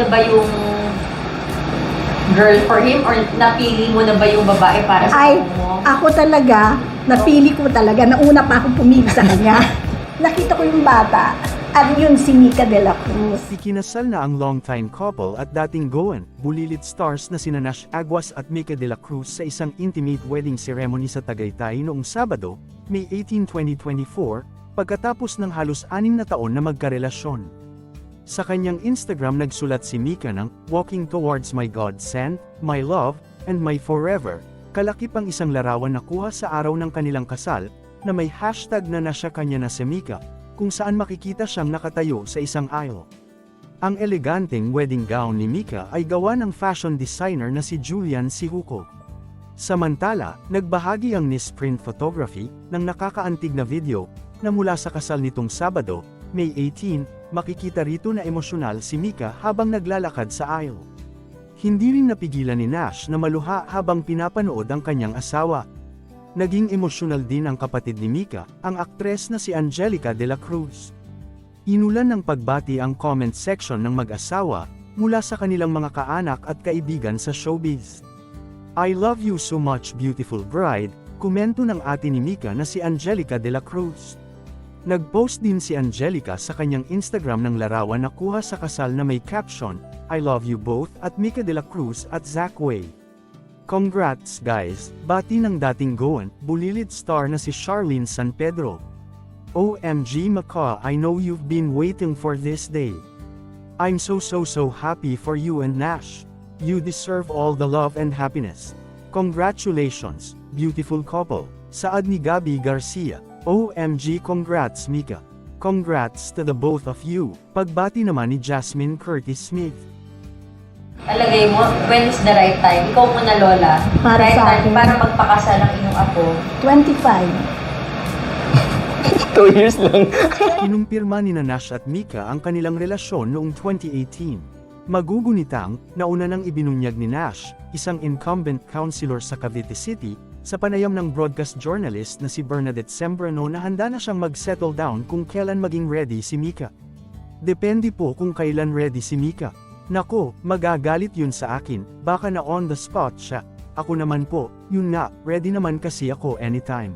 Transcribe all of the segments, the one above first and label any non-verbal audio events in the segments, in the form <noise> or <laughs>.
na ba yung girl for him or napili mo na ba yung babae para sa Ay, mo? ako talaga, napili ko talaga, nauna pa akong pumili sa kanya. <laughs> Nakita ko yung bata, at yun si Mika de la Cruz. Ikinasal na ang longtime couple at dating Goan, Bulilit stars na sina Nash Aguas at Mika de la Cruz sa isang intimate wedding ceremony sa Tagaytay noong Sabado, May 18, 2024, pagkatapos ng halos anim na taon na magkarelasyon. Sa kanyang Instagram nagsulat si Mika ng Walking Towards My God Sent, My Love, and My Forever, kalakip ang isang larawan na kuha sa araw ng kanilang kasal, na may hashtag na nasya kanya na si Mika, kung saan makikita siyang nakatayo sa isang aisle. Ang eleganteng wedding gown ni Mika ay gawa ng fashion designer na si Julian Sihuko. Samantala, nagbahagi ang Miss Print Photography ng nakakaantig na video na mula sa kasal nitong Sabado, May 18, makikita rito na emosyonal si Mika habang naglalakad sa aisle. Hindi rin napigilan ni Nash na maluha habang pinapanood ang kanyang asawa. Naging emosyonal din ang kapatid ni Mika, ang aktres na si Angelica de la Cruz. Inulan ng pagbati ang comment section ng mag-asawa, mula sa kanilang mga kaanak at kaibigan sa showbiz. I love you so much beautiful bride, komento ng ate ni Mika na si Angelica de la Cruz. Nag-post din si Angelica sa kanyang Instagram ng larawan na kuha sa kasal na may caption, I love you both at Mika de la Cruz at Zach Way. Congrats guys, bati ng dating Goan, Bulilit star na si Charlene San Pedro. OMG Macaw I know you've been waiting for this day. I'm so so so happy for you and Nash. You deserve all the love and happiness. Congratulations, beautiful couple. Saad ni Gabi Garcia. OMG congrats Mika. Congrats to the both of you. Pagbati naman ni Jasmine Curtis Smith. Talagay mo, when is the right time? Ikaw muna, Lola. Para right sa time akin. para magpakasal ng inyong apo. 25. <laughs> Two years lang. <laughs> Kinumpirma ni na Nash at Mika ang kanilang relasyon noong 2018. Magugunitang, nauna nang ibinunyag ni Nash, isang incumbent councilor sa Cavite City, sa panayam ng broadcast journalist na si Bernadette Sembrano na handa na siyang mag-settle down kung kailan maging ready si Mika. Depende po kung kailan ready si Mika. Nako, magagalit yun sa akin, baka na on the spot siya. Ako naman po, yun nga, ready naman kasi ako anytime.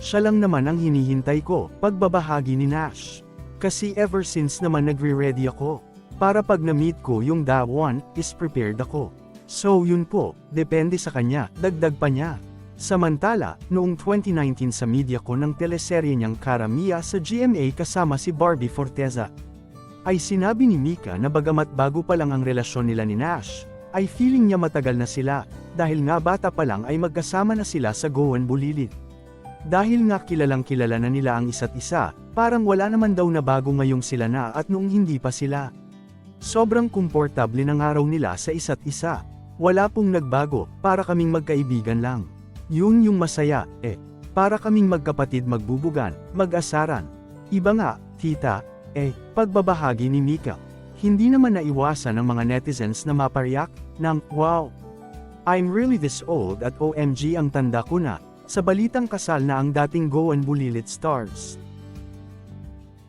Siya lang naman ang hinihintay ko, pagbabahagi ni Nash. Kasi ever since naman nagre-ready ako. Para pag na-meet ko yung da one, is prepared ako. So yun po, depende sa kanya, dagdag pa niya. Samantala, noong 2019 sa media ko ng teleserye niyang Karamia sa GMA kasama si Barbie Forteza. Ay sinabi ni Mika na bagamat bago pa lang ang relasyon nila ni Nash, ay feeling niya matagal na sila, dahil nga bata pa lang ay magkasama na sila sa Goan Bulilit. Dahil nga kilalang kilala na nila ang isa't isa, parang wala naman daw na bago ngayong sila na at noong hindi pa sila. Sobrang komportable ng araw nila sa isa't isa. Wala pong nagbago, para kaming magkaibigan lang. Yun yung masaya, eh. Para kaming magkapatid magbubugan, mag-asaran. Iba nga, tita, eh, pagbabahagi ni Mika. Hindi naman naiwasan ng mga netizens na mapariyak, ng, wow, I'm really this old at OMG ang tanda ko na, sa balitang kasal na ang dating Goan Bulilit stars.